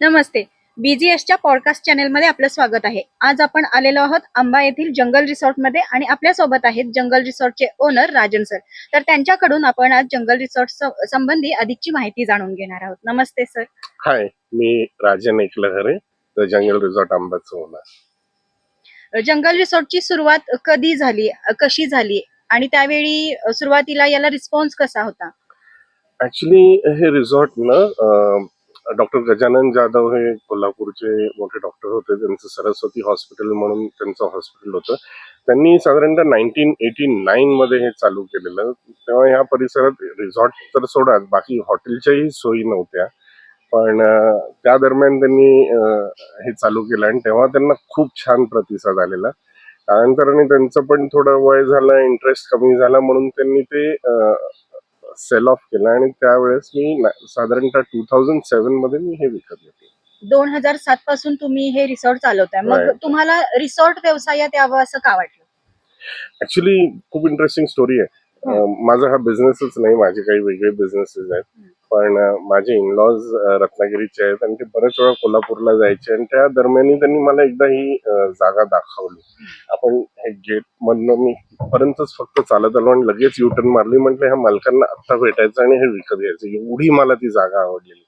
नमस्ते. बीजीएसच्या podcast चॅनेलमध्ये आपलं स्वागत आहे. आज आपण आलेलो आहोत आंबा येथील जंगल रिसॉर्टमध्ये आणि आपल्यासोबत आहेत जंगल रिसॉर्टचे ओनर राजन सर तर त्यांच्याकडून आपण आज जंगल रिसॉर्ट संबंधी अधिकची माहिती जाणून घेणार आहोत. नमस्ते sir hi me Rajan Ekalhare the jungle resort आंबाचं owner jungle रिसॉर्टची सुरुवात कधी झाली कशी झाली आणि त्यावेळी सुरुवातीला याला रिस्पॉन्स कसा होता? ऍक्च्युली हे रिसॉर्ट ना डॉक्टर गजानन जाधव हे कोल्हापूरचे मोठे डॉक्टर होते. त्यांचं सरस्वती हॉस्पिटल म्हणून त्यांचं हॉस्पिटल होतं. त्यांनी साधारणतः नाईन्टीन एटी नाईन मध्ये हे चालू केलेलं. तेव्हा ह्या परिसरात रिसॉर्ट तर सोडाच बाकी हॉटेलच्याही सोयी नव्हत्या. पण त्या दरम्यान त्यांनी हे चालू केलं आणि तेव्हा त्यांना खूप छान प्रतिसाद आलेला. त्यानंतर त्यांचं पण थोडं वय झालं इंटरेस्ट कमी झाला म्हणून त्यांनी ते सेल ऑफ केलं आणि त्यावेळेस मी साधारणतः टू थाउजंड सेव्हनमध्ये मी हे विकत घेतलं. दोन हजार सात पासून तुम्ही हे रिसॉर्ट चालवताय. मग Right. तुम्हाला रिसॉर्ट व्यवसायात यावं असं का वाटलं? ऍक्च्युली खूप इंटरेस्टिंग स्टोरी आहे. अं, माझा हा बिझनेसच नाही माझे काही वेगळे बिझनेसेस आहेत. पण माझे इनलॉज रत्नागिरीचे आहेत आणि ते बरेच वेळा कोल्हापूरला जायचे आणि त्या दरम्यान त्यांनी मला एकदा ही जागा दाखवली. आपण हे गेट मधनं मी पर्यंतच फक्त चालत आलो आणि लगेच युटर्न मारली. म्हटलं ह्या मालकांना आत्ता भेटायचं आणि हे विकत घ्यायचं. एवढी मला ती जागा आवडलेली.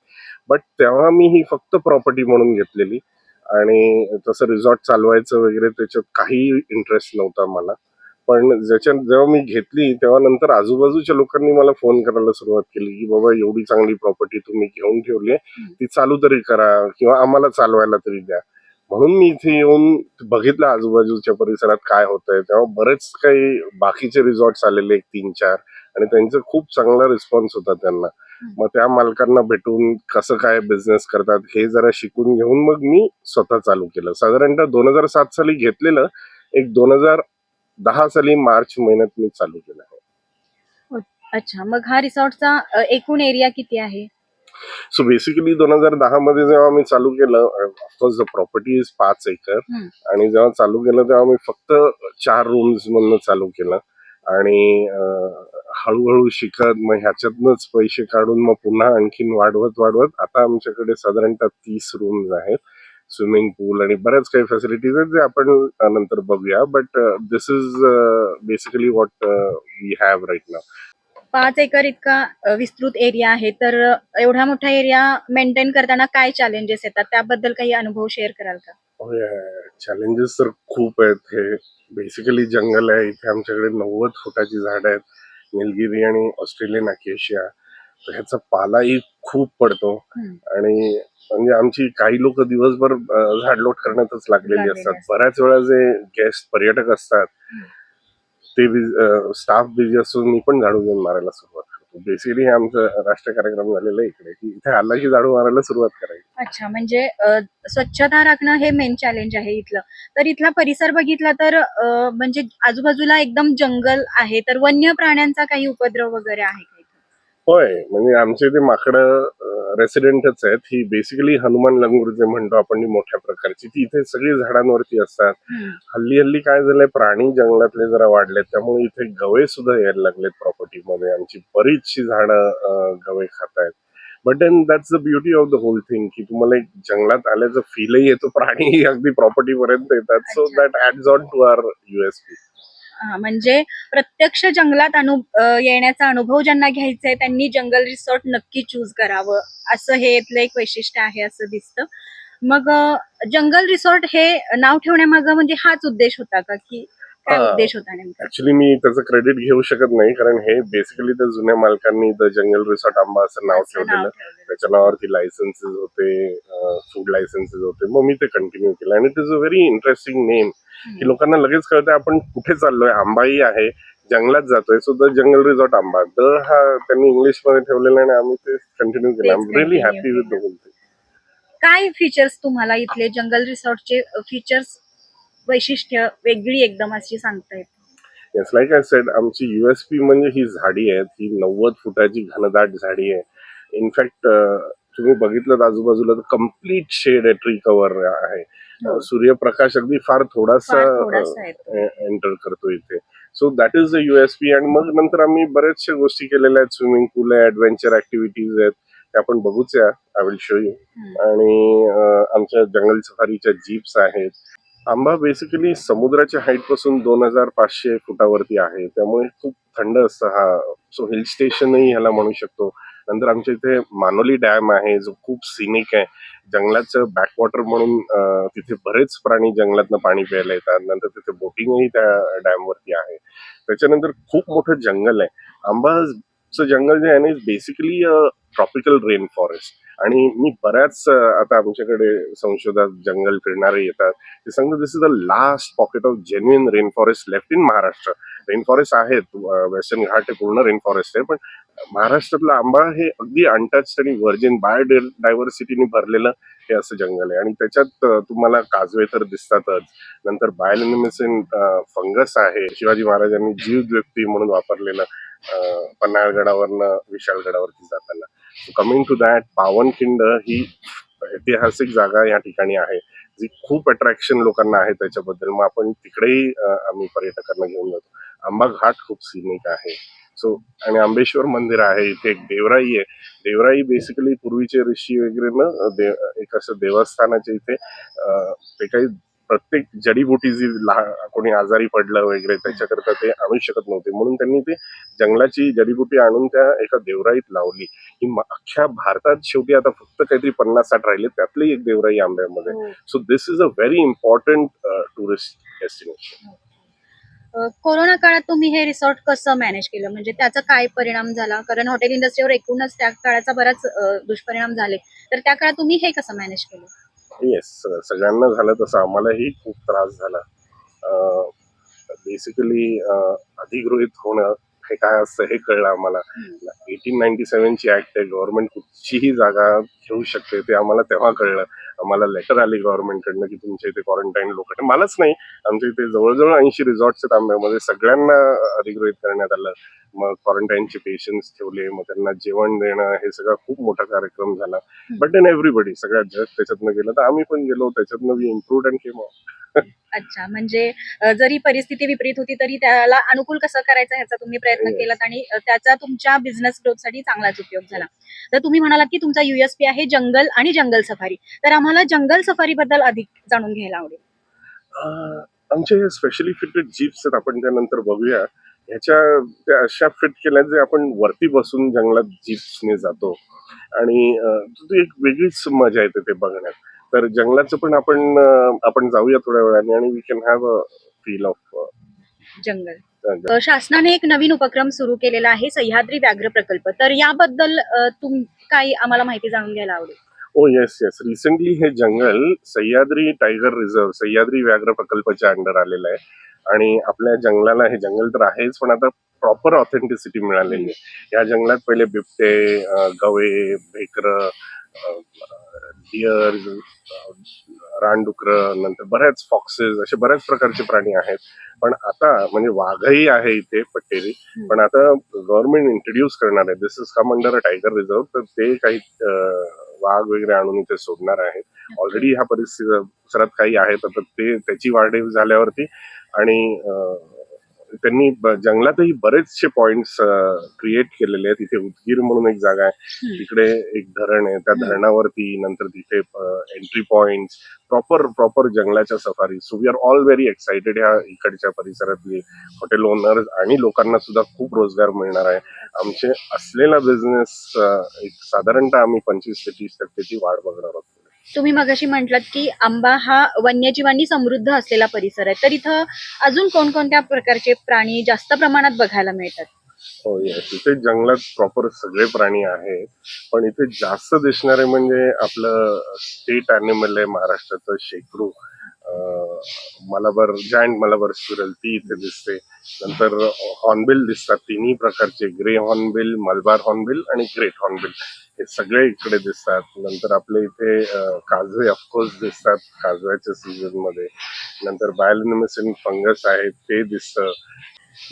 बट तेव्हा मी ही फक्त प्रॉपर्टी म्हणून घेतलेली आणि तसं रिसॉर्ट चालवायचं वगैरे त्याच्यात काही इंटरेस्ट नव्हता मला. पण ज्याच्यात जेव्हा मी घेतली तेव्हा नंतर आजूबाजूच्या लोकांनी मला फोन करायला सुरुवात केली की बाबा एवढी चांगली प्रॉपर्टी तुम्ही घेऊन ठेवली आहे ती चालू तरी करा किंवा आम्हाला चालवायला तरी द्या. म्हणून मी इथे येऊन बघितलं आजूबाजूच्या परिसरात काय होतंय. तेव्हा बरेच काही बाकीचे रिसॉर्ट्स आलेले एक तीन चार आणि त्यांचा खूप चांगला रिस्पॉन्स होता त्यांना. मग त्या मालकांना भेटून कसं काय बिझनेस करतात हे जरा शिकून घेऊन मग मी स्वतः चालू केलं. साधारणतः दोन हजार सात साली घेतलेलं एक दोन हजार दहा साली मार्च महिन्यात मी चालू केलं आहे. अच्छा मग हा रिसॉर्टचा अ, एकूण एरिया किती आहे? सो बेसिकली दोन हजार दहा मध्ये जेव्हा मी चालू केलं of course the property is पाच एकर. हम्म. आणि जेव्हा चालू केलं तेव्हा मी फक्त चार रूम्स मधनं चालू केलं. आणि अं, हळूहळू शिकत मग ह्याच्यातनंच पैसे काढून मग पुन्हा आणखीन वाढवत वाढवत आता आमच्याकडे साधारणतः तीस रूम्स आहेत. स्विमिंग पूल आणि बऱ्याच काही फॅसिलिटीज आहेत जे आपण नंतर बघूया. But this is basically what we have right now पाच एकर इतका विस्तृत एरिया आहे. तर एवढा मोठा एरिया मेंटेन करताना काय चॅलेंजेस येतात? त्याबद्दल काही अनुभव शेअर कराल का? चॅलेंजेस तर खूप आहेत. हे बेसिकली जंगल आहे. इथे आमच्याकडे नव्वद फुटाची झाड आहेत. निलगिरी आणि ऑस्ट्रेलियन अकेशिया ह्याचा पालाही खूप पडतो. आणि म्हणजे आमची काही लोक दिवसभर झाडलोट करण्यातच लागलेली असतात. बऱ्याच वेळा जे गेस्ट पर्यटक असतात. ते स्टाफ बिझी असून मी पण झाडू घेऊन मारायला सुरुवात करतो बेसिकली आमचं राष्ट्रीय कार्यक्रम झालेला इकडे की इथे आला की झाडू मारायला सुरुवात करायची अच्छा म्हणजे स्वच्छता राखणं हे मेन चॅलेंज आहे इथलं तर इथला परिसर बघितला तर म्हणजे आजूबाजूला एकदम जंगल आहे तर वन्य प्राण्यांचा काही उपद्रव वगैरे आहे? होय म्हणजे आमचे ते माकडं रेसिडेंटच आहेत. ही बेसिकली हनुमान लंगूर जे म्हणतो आपण मोठ्या प्रकारची. ती इथे सगळी झाडांवरती असतात. हल्ली हल्ली काय झालंय प्राणी जंगलातले जरा वाढलेत. त्यामुळे इथे गवे सुद्धा यायला लागलेत प्रॉपर्टीमध्ये आमची बरीचशी झाडं गवे खात आहेत but then that's the beauty of the whole thing की तुम्हाला एक जंगलात आल्याचं फीलही येतो. प्राणी अगदी प्रॉपर्टी पर्यंत येतात. So. That adds on to our USP म्हणजे प्रत्यक्ष जंगलात अनु येण्याचा अनुभव ज्यांना घ्यायचा आहे त्यांनी जंगल रिसॉर्ट नक्की चूज करावं. असं हे इथलं एक वैशिष्ट्य आहे असं दिसतं. मग जंगल रिसॉर्ट हे नाव ठेवण्यामागं म्हणजे हाच उद्देश होता का की काय. उद्देश होता नेमका. ऍक्च्युली मी त्याचं क्रेडिट घेऊ शकत नाही कारण हे बेसिकली त्या जुन्या मालकांनी द जंगल रिसॉर्ट आंबा असं नाव असं नाव ठेवलेलं. ठेवलेलं. त्याच्या नावावरती लायसन्सेस होते फूड लायसन्सेस होते. मग मी ते कंटिन्यू केलं. आणि it is a very interesting name की लोकांना लगेच कळतं आपण कुठे चाललोय. आंबाई आहे जंगलात जातोय. So the jungle resort Amba. The हा त्यांनी इंग्लिशमध्ये ठेवलेलं आणि आम्ही ते कंटिन्यू केलं. आय एम तेच really continue happy with the. Whole thing काय फीचर्स तुम्हाला इथले जंगल रिसॉर्टचे फीचर्स वैशिष्ट्य वेगळी एकदम अशी सांगता येत. येस लाईक आय सेड आमची युएसपी म्हणजे ही झाडी आहे ही नव्वद फुटाची घनदाट झाडी आहे. इनफॅक्ट तुम्ही बघितलं आजूबाजूला तर कंप्लीट शेड आहे ट्री कव्हर आहे. हो. सूर्यप्रकाश अगदी फार थोडासा. एंटर करतो इथे. So that is the USP आणि मग नंतर आम्ही बऱ्याचशा गोष्टी केलेल्या आहेत. स्विमिंग पूल आहे ऍडव्हेंचर ऍक्टिव्हिटीज आहेत ते आपण बघूच या. I will show you. आणि आमच्या जंगल सफारीच्या जीप्स आहेत. आंबा बेसिकली समुद्राच्या हाईटपासून दोन हजार पाचशे फुटावरती आहे. त्यामुळे खूप थंड असतं हा. सो हिल स्टेशनही ह्याला म्हणू शकतो. नंतर आमच्या इथे मानोली डॅम आहे जो खूप सिनिक आहे. जंगलाचं बॅकवॉटर म्हणून तिथे बरेच प्राणी जंगलातनं पाणी प्यायला येतात. नंतर तिथे बोटिंगही त्या डॅमवरती आहे. त्याच्यानंतर खूप मोठं जंगल आहे. आंबा सो जंगल जे आहे ना basically a tropical rain forest आणि मी बऱ्याच आता आमच्याकडे संशोधक जंगल फिरणारे येतात. ते सांगतात this is the last pocket of genuine rainforest left in Maharashtra rainforest आहेत वेस्टर्न घाट हे पूर्ण रेन फॉरेस्ट आहे पण महाराष्ट्रातला आंबा हे अगदी अनटच आणि व्हर्जिन बायो डायव्हर्सिटीने भरलेलं हे असं जंगल आहे. आणि त्याच्यात तुम्हाला काजवे तर दिसतातच. नंतर बायोलिमिसिन फंगस आहे. शिवाजी महाराजांनी जीवद्व्यक्ती म्हणून वापरलेलं पन्हाळगडावरनं विशाळगडावरती जाताना. कमिंग टू दॅट पावनखिंड ही ऐतिहासिक जागा या ठिकाणी आहे जी खूप अट्रॅक्शन लोकांना आहे त्याच्याबद्दल. मग आपण तिकडेही आम्ही पर्यटकांना घेऊन जातो. आंबा घाट खूप सिनिक आहे. सो आणि आंबेश्वर मंदिर आहे इथे एक देवराई आहे. देवराई बेसिकली पूर्वीचे ऋषी वगैरे ना दे- एक असं देवस्थानाच्या इथे ते काही प्रत्येक जडीबुटी जी लहा- कोणी आजारी पडलं वगैरे त्याच्याकरता ते आणू शकत नव्हते. म्हणून त्यांनी ते जंगलाची जडीबुटी आणून त्या एका देवराईत लावली. ही अख्ख्या भारतात शेवटी आता फक्त काहीतरी पन्नास साठ राहिले त्यातली एक देवराई आंब्यामध्ये. So this is a very important tourist destination corona काळात तुम्ही हे रिसॉर्ट कसं मॅनेज केलं? म्हणजे त्याचा काय परिणाम झाला? कारण हॉटेल इंडस्ट्रीवर एकूणच त्या काळाचा बराच दुष्परिणाम झाले. तर त्या काळात तुम्ही हे कसं मॅनेज केलं? येस सगळ्यांना झालं तसं. आम्हालाही खूप त्रास झाला. बेसिकली अधिगृहित होणं हे काय असतं हे कळलं आम्हाला. एटीन नाईन्टी सेव्हनची ऍक्ट आहे. गव्हर्नमेंट कुठचीही जागा घेऊ शकते ते आम्हाला तेव्हा कळलं. आम्हाला लेटर आली गव्हर्नमेंटकडनं की तुमच्या इथे क्वारंटाईन लोक मलाच नाही. आमच्या इथे जवळजवळ ऐंशी रिसॉर्ट्स आहेत आंब्यामध्ये सगळ्यांना अधिगृहित करण्यात आलं. मग क्वारंटाईनचे पेशंट्स ठेवले मग त्यांना जेवण देणं हे सगळा खूप मोठा कार्यक्रम झाला. बट देन एव्हरीबडी सगळ्या जग त्याच्यातनं गेलं तर आम्ही पण गेलो त्याच्यातनं वी इम्प्रूव्ड अँड केम अच्छा म्हणजे जरी परिस्थिती विपरीत होती तरी त्याला अनुकूल कसं करायचं ह्याचा तुम्ही प्रयत्न. केलात आणि त्याचा तुमच्या बिझनेस ग्रोथसाठी चांगलाच उपयोग झाला. तर तुम्ही म्हणालात की तुमचा युएसपी आहे जंगल आणि जंगल सफारी. तर आम्हाला जंगल सफारी बद्दल अधिक जाणून घ्यायला आवडेल. आमचे स्पेशली फिटेड जीप्स आहेत आपण त्यानंतर बघूया. ह्याच्या त्या अशा फिट केल्या जे आपण वरती बसून जंगलात जीप्सने जातो. आणि ती एक वेगळीच मजा येते ते बघण्यात. तर जंगलाचं पण आपण आपण जाऊया थोड्या वेळाने आणि we can have a feel of jungle शासनाने एक नवीन उपक्रम सुरू केलेला आहे सह्याद्री व्याघ्र प्रकल्प. तर याबद्दल तुम काही आम्हाला माहिती जाणून घ्यायला आवडेल? ओ येस येस रिसेंटली हे जंगल सह्याद्री टायगर रिझर्व सह्याद्री व्याघ्र प्रकल्पाच्या अंडर आलेलं आहे. आणि आपल्या जंगलाला हे जंगल तर आहेच पण आता प्रॉपर ऑथेंटिसिटी मिळालेली आहे. या जंगलात पहिले बिबटे गवे भेकर डिअर रानडुकर नंतर बऱ्याच फॉक्सेस असे बऱ्याच प्रकारचे प्राणी आहेत. पण आता म्हणजे वाघही आहे इथे पट्टेरी पण आता गव्हर्नमेंट इंट्रोड्यूस करणार आहे. This is come under a tiger reserve तर ते काही वाघ वगैरे आणून इथे सोडणार आहेत. ऑलरेडी ह्या परिस्थितीत काही आहेत आता ते त्याची वाढीव झाल्यावरती आणि त्यांनी जंगलातही बरेचसे पॉइंट्स क्रिएट केलेले आहेत. तिथे उदगीर म्हणून एक जागा आहे. तिकडे एक धरण आहे. त्या. धरणावरती नंतर तिथे एंट्री पॉइंट प्रॉपर प्रॉपर जंगलाच्या safari. So we are all very excited ह्या इकडच्या परिसरातली हॉटेल ओनर्स आणि लोकांना सुद्धा खूप रोजगार मिळणार आहे. आमचे असलेला बिझनेस एक साधारणतः आम्ही पंचवीस ते तीस टक्क्याची वाढ बघणार आहोत. तुम्ही मगाशी म्हटलात की आंबा हा वन्यजीवांनी समृद्ध असलेला परिसर आहे. तर इथं अजून कोणकोणत्या प्रकारचे प्राणी जास्त प्रमाणात बघायला मिळतात? हो इथे जंगलात प्रॉपर सगळे प्राणी आहेत. पण इथे जास्त दिसणारे म्हणजे आपलं स्टेट अॅनिमल आहे महाराष्ट्राचं शेकरू मलाबर जायंट मलाबर स्क्विरल ती इथे दिसते. नंतर हॉर्नबिल दिसतात. तिन्ही प्रकारचे. ग्रे हॉर्नबिल मलबार हॉर्नबिल आणि ग्रेट हॉर्नबिल हे सगळे इकडे दिसतात. नंतर आपल्या इथे काजवे ऑफकोर्स दिसतात काजव्याच्या सीझनमध्ये. नंतर बायोलिमिसन फंगस आहे ते दिसतं.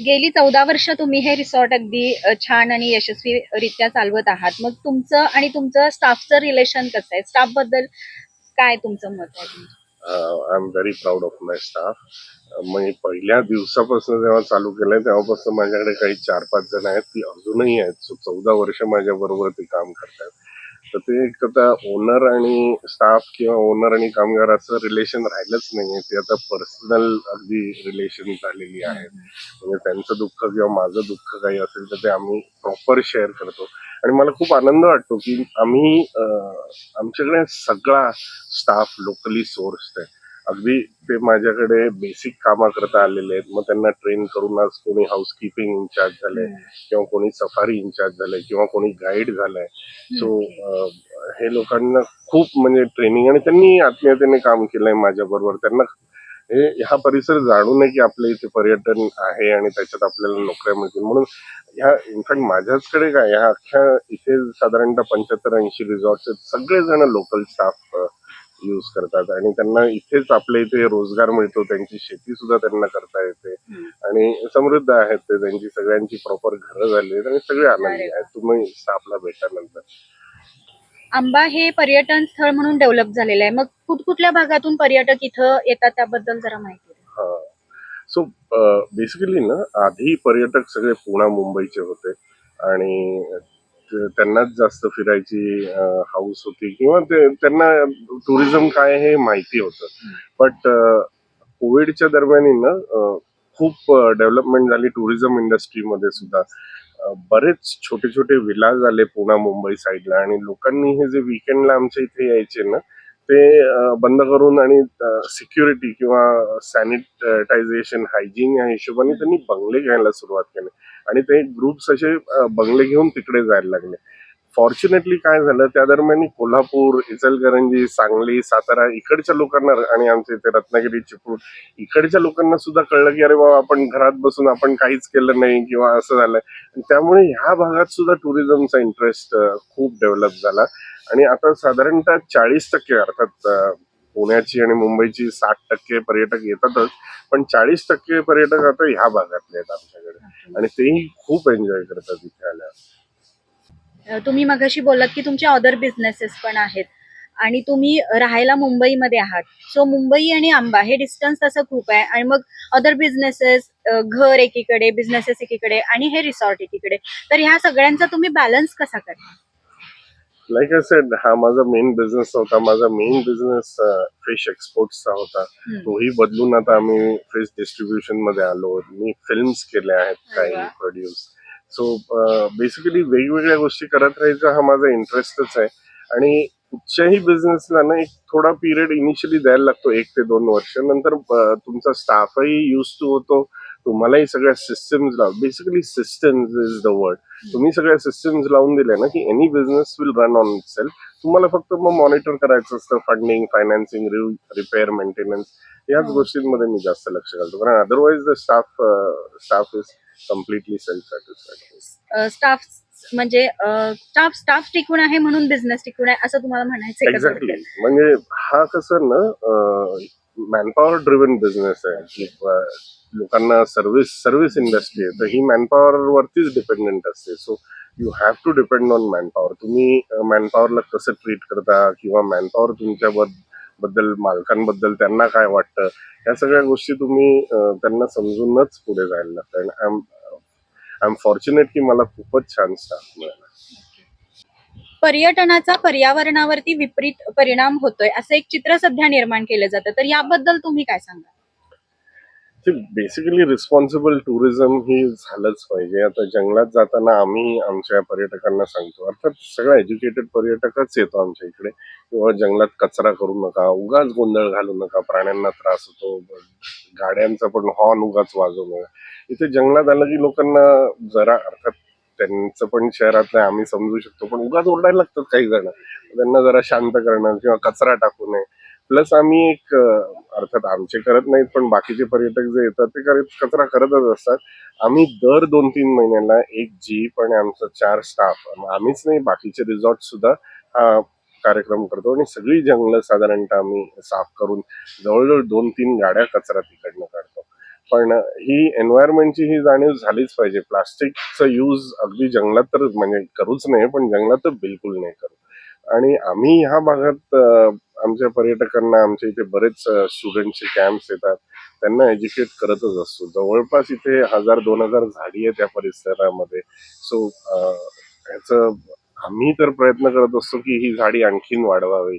गेली चौदा वर्ष तुम्ही हे रिसॉर्ट अगदी छान आणि यशस्वीरित्या चालवत आहात. मग तुमचं आणि तुमचं स्टाफचं रिलेशन कसं आहे? स्टाफबद्दल काय तुमचं मत आहे? I am very proud of my staff मी पहिल्या दिवसापासून जेव्हा चालू केलंय तेव्हापासून माझ्याकडे काही चार पाच जण आहेत ती अजूनही आहेत. सो चौदा वर्ष माझ्या बरोबर ते काम करतात तर ते एक आता ओनर आणि स्टाफ किंवा ओनर आणि कामगाराचं रिलेशन राहिलंच नाहीये. ते आता पर्सनल अगदी रिलेशन झालेली आहे. म्हणजे त्यांचं दुःख किंवा माझं दुःख काही असेल तर ते आम्ही प्रॉपर शेअर करतो. आणि मला खूप आनंद वाटतो की आम्ही आमच्याकडे सगळा स्टाफ लोकली सोर्स आहे. अगदी ते माझ्याकडे बेसिक कामाकरता आलेले आहेत. मग त्यांना ट्रेन करून आज कोणी हाऊसकीपिंग इन्चार्ज झालंय किंवा कोणी सफारी इन्चार्ज झालंय किंवा कोणी गाईड झालंय. सो हे लोकांना खूप म्हणजे ट्रेनिंग आणि त्यांनी आत्मीयतेने काम केलंय माझ्या बरोबर. त्यांना हे हा परिसर जाणू नये की आपल्या इथे पर्यटन आहे आणि त्याच्यात आपल्याला नोकऱ्या मिळतील. म्हणून ह्या इनफॅक्ट माझ्याचकडे काय ह्या अख्ख्या इथे साधारणतः पंच्याहत्तर ऐंशी रिसॉर्ट आहेत. सगळेजण लोकल स्टाफ यूज करतात. आणि त्यांना इथेच आपल्या इथे रोजगार मिळतो. त्यांची शेती सुद्धा त्यांना करता येते. आणि समृद्ध आहेत ते. त्यांची सगळ्यांची प्रॉपर घरं झाली आहेत. आणि सगळे आनंदी. आहेत. तुम्ही स्टाफला भेटा नंतर आंबा हे पर्यटन स्थळ म्हणून डेव्हलप झालेलं आहे. मग कुठकुठल्या भागातून पर्यटक इथं येतात त्याबद्दल जरा माहिती द्या. हा. सो बेसिकली ना आधी पर्यटक सगळे पुणा मुंबईचे होते. आणि त्यांनाच जास्त फिरायची हाऊस होती. किंवा ते त्यांना टुरिझम काय हे माहिती होतं. बट कोविडच्या दरम्यान ना खूप डेव्हलपमेंट झाली टुरिझम इंडस्ट्रीमध्ये सुद्धा. बरेच छोटे छोटे विलाज आले पुणा मुंबई साईडला आणि लोकांनी हे जे विकेंडला आमच्या इथे यायचे ना ते बंद करून आणि सिक्युरिटी किंवा सॅनिटायझेशन हायजीन या हिशोबाने त्यांनी बंगले घ्यायला सुरुवात केली. आणि ते ग्रुप्स असे बंगले घेऊन तिकडे जायला लागले. फॉर्च्युनेटली काय झालं त्या दरम्यान कोल्हापूर इचलकरंजी सांगली सातारा इकडच्या लोकांना आणि आमच्या इथे रत्नागिरी चिपळूण इकडच्या लोकांना सुद्धा कळलं की अरे बाबा आपण घरात बसून आपण काहीच केलं नाही किंवा असं झालंय. त्यामुळे ह्या भागात सुद्धा टुरिझमचा इंटरेस्ट खूप डेव्हलप झाला. आणि आता साधारणतः चाळीस टक्के अर्थात पुण्याची आणि मुंबईची साठ टक्के पर्यटक येतातच पण चाळीस टक्के पर्यटक आता ह्या भागातले आहेत आमच्याकडे. आणि तेही खूप एन्जॉय करतात इथे आल्यावर. अ, तुम्ही मगाशी बोललात की तुमचे अदर बिझनेसेस पण आहेत. आणि तुम्ही राहायला मुंबईमध्ये आहात. सो मुंबई आणि आंबा हे डिस्टन्स तसं खूप आहे. आणि मग अदर बिझनेसेस घर एकीकडे बिझनेसेस एकीकडे आणि हे रिसॉर्ट एकीकडे. तर ह्या सगळ्यांचा तुम्ही बॅलन्स कसा करता? लाईक आय सेड हा माझा मेन बिझनेस होता. माझा मेन बिझनेस फिश एक्सपोर्टचा होता. तोही बदलून आता आम्ही फिश डिस्ट्रीब्युशनमध्ये आलो. मी फिल्म्स केल्या आहेत काही. प्रोड्यूस सो बेसिकली वेगवेगळ्या गोष्टी करत राहायचा हा माझा इंटरेस्टच आहे. आणि कुठच्याही बिझनेसला ना एक थोडा पिरियड इनिशियली द्यायला लागतो. एक ते दोन वर्ष. नंतर तुमचा स्टाफही युज टू होतो. तुम्हालाही सगळ्या सिस्टम्स लाव basically systems is the word तुम्ही सगळ्या सिस्टम्स लावून दिल्या ना की any business will run on self तुम्हाला फक्त मग मॉनिटर करायचं असतं फंडिंग फायनान्सिंग रिपेअर मेंटेनन्स याच. गोष्टींमध्ये मी जास्त लक्ष घालतो. कारण otherwise the staff staff is completely self satisfied staff म्हणजे स्टाफ स्टाफ टिकून आहे म्हणून बिझनेस टिकून आहे असं तुम्हाला म्हणायचं एक्झॅक्टली? म्हणजे हा कसं ना मॅनपॉवर ड्रिव्हन बिझनेस आहे. लोकांना सर्व्हिस सर्व्हिस इंडस्ट्री आहे तर ही मॅनपॉवर वरतीच डिपेंडेंट असते. So you have to depend on manpower तुम्ही मॅनपॉवरला कसं ट्रीट करता किंवा मॅनपॉवर तुमच्या बद्दल मालकांबद्दल त्यांना काय वाटतं? या सगळ्या गोष्टी तुम्ही त्यांना समजूनच पुढे जायला लागतं. I am I am fortunate की मला खूपच छान स्टाफ मिळाला. पर्यटनाचा पर्यावरणावरती विपरीत परिणाम होतोय असं एक चित्र सध्या निर्माण केलं जातं. तर याबद्दल तुम्ही काय सांगा बेसिकली रिस्पॉन्सिबल टुरिझम ही झालंच पाहिजे. आता जंगलात जाताना आम्ही आमच्या पर्यटकांना सांगतो. अर्थात सगळा एज्युकेटेड पर्यटकच येतो आमच्या इकडे. किंवा जंगलात कचरा करू नका उगाच गोंधळ घालू नका प्राण्यांना त्रास होतो गाड्यांचा पण हॉर्न उगाच वाजवू नका. इथे जंगलात आलं की लोकांना जरा अर्थात त्यांचं पण शहरात नाही आम्ही समजू शकतो पण उगाच ओरडायला लागतात काही जण. त्यांना जरा शांत करणं किंवा कचरा टाकू नये. प्लस आम्ही एक अर्थात आमचे करत नाहीत पण बाकीचे पर्यटक जे येतात ते करत कचरा करतच असतात. आम्ही दर दोन तीन महिन्याला एक जीप आणि आमचा चार स्टाफ आम्हीच नाही बाकीचे रिझॉर्ट सुद्धा हा कार्यक्रम करतो आणि सगळी जंगलं साधारणतः आम्ही साफ करून जवळजवळ दोन तीन गाड्या कचरा तिकडनं काढतो. पण ही एन्व्हायरमेंटची ही जाणीव झालीच पाहिजे. प्लास्टिकचा यूज अगदी जंगलात तर म्हणजे करूच नाही पण जंगलात तर बिलकुल नाही करू. आणि आम्ही ह्या भागात आमच्या पर्यटकांना आमच्या इथे बरेच स्टुडंटचे कॅम्प्स येतात. त्यांना एज्युकेट करतच असतो. जवळपास इथे हजार दोन हजार झाडी आहे त्या परिसरामध्ये. सो ह्याचं आम्ही तर प्रयत्न करत असतो की ही झाडी आणखीन वाढवावी.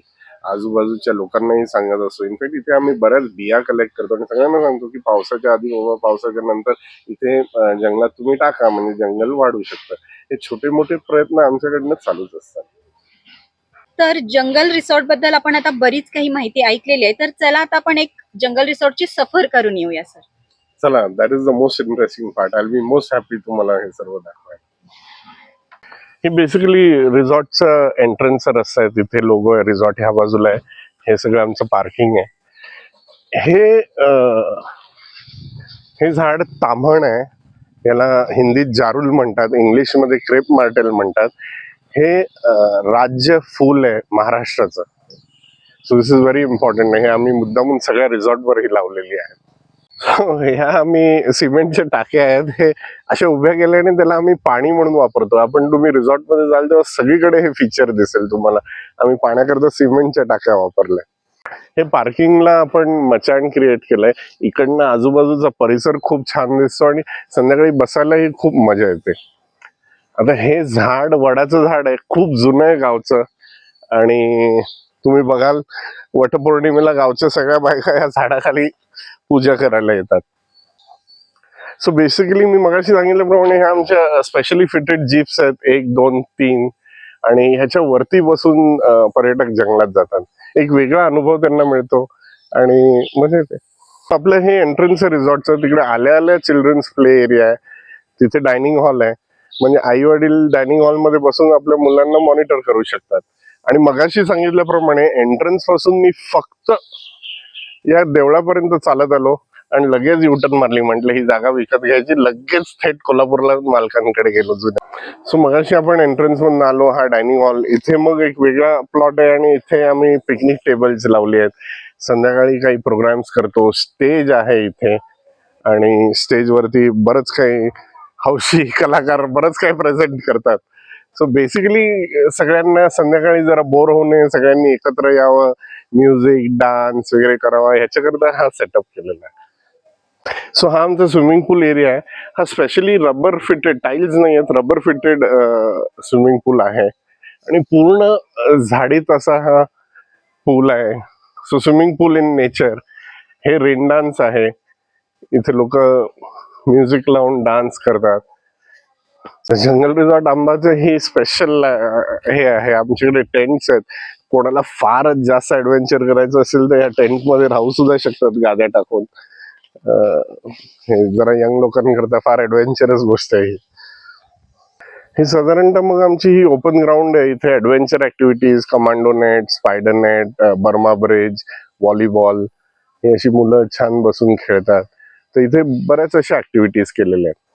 आजूबाजूच्या लोकांनाही सांगत असतो. इनफॅक्ट इथे आम्ही बऱ्याच बिया कलेक्ट करतो आणि सगळ्यांना सांगतो की पावसाच्या आधी बाबा पावसाच्या नंतर इथे जंगलात तुम्ही टाका. म्हणजे जंगल वाढू शकतं. हे छोटे मोठे प्रयत्न आमच्याकडनं चालूच असतात. तर जंगल रिसॉर्टबद्दल आपण आता बरीच काही माहिती ऐकलेली आहे. तर चला आता आपण एक जंगल रिसॉर्टची सफर करून येऊया सर. चला that is the most interesting part I be most happy तुम्हाला हे सर्व दाखवायला. हे बेसिकली रिसॉर्टचं एंट्रन्सचा रस्ता आहे. तिथे लोगो आहे रिसॉर्ट ह्या बाजूला आहे. हे सगळं आमचं पार्किंग आहे. हे अं, हे झाड ताम्हण आहे. याला हिंदीत जारुल म्हणतात इंग्लिशमध्ये क्रेप मार्टेल म्हणतात. हे राज्य फूल आहे महाराष्ट्राचं. So this is very important हे आम्ही मुद्दामून सगळ्या रिसॉर्टवरही लावलेली आहे. ह्या आम्ही सिमेंटच्या टाक्या आहेत. हे अशा उभ्या केल्याने त्याला आम्ही पाणी म्हणून वापरतो. आपण तुम्ही रिझॉर्टमध्ये जाल तेव्हा सगळीकडे हे फीचर दिसेल तुम्हाला. आम्ही पाण्याकरता सिमेंटच्या टाक्या वापरल्या. हे पार्किंगला आपण मचाण क्रिएट केलंय. इकडनं आजूबाजूचा परिसर खूप छान दिसतो आणि संध्याकाळी बसायलाही खूप मजा येते. आता हे झाड वडाचं झाड आहे खूप जुनं आहे गावचं. आणि तुम्ही बघाल वटपौर्णिमेला गावच्या सगळ्या बायका या झाडाखाली पूजा करायला येतात. सो बेसिकली मी मगाशी सांगितल्याप्रमाणे ह्या आमच्या स्पेशली फिटेड जीप्स आहेत एक दोन तीन. आणि ह्याच्या वरती बसून पर्यटक जंगलात जातात. एक वेगळा अनुभव त्यांना मिळतो. आणि म्हणजे मजा येते आपलं हे एंट्रन्स रिसॉर्टचं तिकडे आल्या आल्या चिल्ड्रन्स प्ले एरिया आहे. तिथे डायनिंग हॉल आहे. म्हणजे आई वडील डायनिंग हॉलमध्ये बसून आपल्या मुलांना मॉनिटर करू शकतात. आणि मगाशी सांगितल्याप्रमाणे एंट्रन्सपासून मी फक्त या देवळापर्यंत चालत आलो आणि लगेच युटर्न मारली. म्हटलं ही जागा विकत घ्यायची. लगेच थेट कोल्हापूरला मालकांकडे गेलो जुन्या. सो मगाशी आपण एंट्रन्स मधून आलो हा डायनिंग हॉल इथे मग एक वेगळा प्लॉट आहे आणि इथे आम्ही पिकनिक टेबल्स लावले आहेत. संध्याकाळी काही प्रोग्राम्स करतो. स्टेज आहे इथे. आणि स्टेजवरती बरंच काही हौशी कलाकार बरंच काही प्रेझेंट करतात. सो बेसिकली सगळ्यांना संध्याकाळी जरा बोर होऊ नये सगळ्यांनी एकत्र यावं. म्युझिक डान्स वगैरे करावा ह्याच्याकरता हा सेटअप केलेला आहे. सो हा आमचा स्विमिंग पूल एरिया आहे. हा स्पेशली रबर फिटेड टाईल्स नाही आहेत रबर फिटेड स्विमिंग पूल आहे. आणि पूर्ण झाडीत असा हा पूल आहे. So swimming pool in nature हे रेन डान्स आहे. इथे लोक म्युझिक लावून डान्स करतात. जंगल रिझॉर्ट आंबाचं हे स्पेशल हे आहे. आमच्याकडे टेंट्स आहेत. कोणाला फारच जास्त ऍडव्हेंचर करायचं असेल तर या टेंटमध्ये राहू सुद्धा शकतात गाद्या टाकून. हे जरा यंग लोकांकरता फार ऍडव्हेंचरस गोष्ट आहे ही. हे साधारणतः मग आमची ही ओपन ग्राउंड आहे. इथे adventure activities commando net spider net Burma bridge volleyball हे अशी मुलं छान बसून खेळतात. तर इथे बऱ्याच अशा ऍक्टिव्हिटीज केलेल्या आहेत.